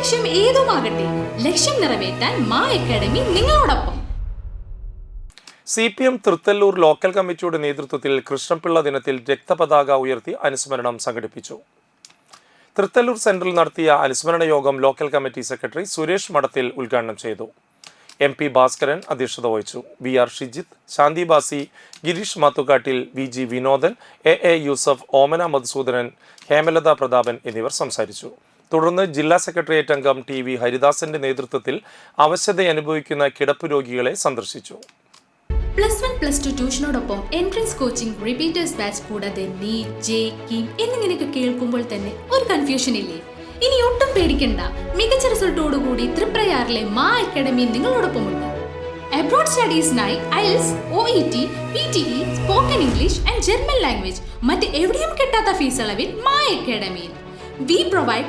ലക്ഷ്യം ഏതുമാകട്ടെ ലക്ഷ്യം നിറവേറ്റാൻ മാ അക്കാഡമി നിങ്ങളോടൊപ്പം. C P M Thrithallur local കമ്മിറ്റിയുടെ നേതൃത്വത്തിൽ കൃഷ്ണപിള്ള ദിനത്തിൽ രക്തപതാക ഉയർത്തി അനുസ്മരണം സംഘടിപ്പിച്ചു. തൃത്തല്ലൂർ സെന്ററിൽ നടത്തിയ അനുസ്മരണ യോഗം ലോക്കൽ കമ്മിറ്റി സെക്രട്ടറി സുരേഷ് മഠത്തിൽ ഉദ്ഘാടനം ചെയ്തു. എം പി ഭാസ്കരൻ അധ്യക്ഷത വഹിച്ചു. V R Shijith Shanthi Basi Girish Mathukkattil V G Vinodan A A Yusuf Omana Madhusoodanan Hemalatha Prathapan എന്നിവർ സംസാരിച്ചു. തുടർന്ന് ജില്ലാ സെക്രട്ടേറിയറ്റ് അംഗം ടി വി ഹരിദാസന്റെ നേതൃത്വത്തിൽ അവശത അനുഭവിക്കുന്ന കിടപ്പ് രോഗികളെ സന്ദർശിച്ചു. പ്ലസ് വൺ പ്ലസ് ടു ട്യൂഷനോടൊപ്പം എൻട്രൻസ് കോച്ചിംഗ് റിപ്പീറ്റേഴ്സ് ബാച്ച് കൂടാതെ നീറ്റ് ജെ കിം എന്നിങ്ങനെയൊക്കെ കേൾക്കുമ്പോൾ തന്നെ ഒരു കൺഫ്യൂഷൻ ഇല്ലേ? ഇനി ഒട്ടും പേടിക്കണ്ട. മികച്ച റിസൾട്ടോടുകൂടി തൃപ്രയാറിലെ മാ അക്കാഡമി നിങ്ങളോടൊപ്പമുണ്ട്. Abroad സ്റ്റഡീസിനായി IELTS O E T P T E spoken English and German language മറ്റ് എവിടെയും കിട്ടാത്ത ഫീസ് അളവിൽ മാ അക്കാഡമിയിൽ we provide